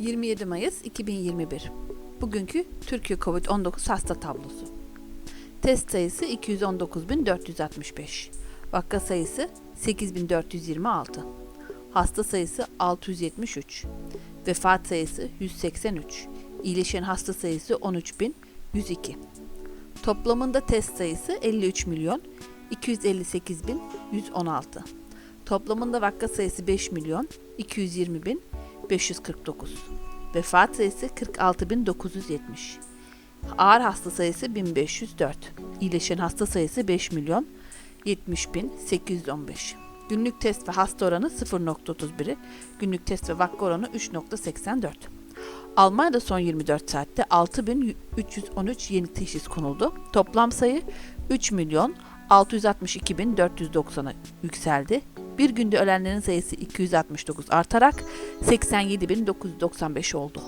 27 Mayıs 2021 Bugünkü Türkiye Covid-19 hasta tablosu. Test sayısı 219.465. Vaka sayısı 8.426. Hasta sayısı 673. Vefat sayısı 183. İyileşen hasta sayısı 13.102. Toplamında test sayısı 53 milyon 258 bin 116. Toplamında vaka sayısı 5 milyon 220 bin 549. Vefat sayısı 46.970. Ağır hasta sayısı 1504. İyileşen hasta sayısı 5 milyon 70.815. Günlük test ve hasta oranı 0.31'i, günlük test ve vaka oranı 3.84. Almanya'da son 24 saatte 6313 yeni teşhis konuldu. Toplam sayı 3 milyon 662.490'a yükseldi. Bir günde ölenlerin sayısı 269 artarak 87.995 oldu.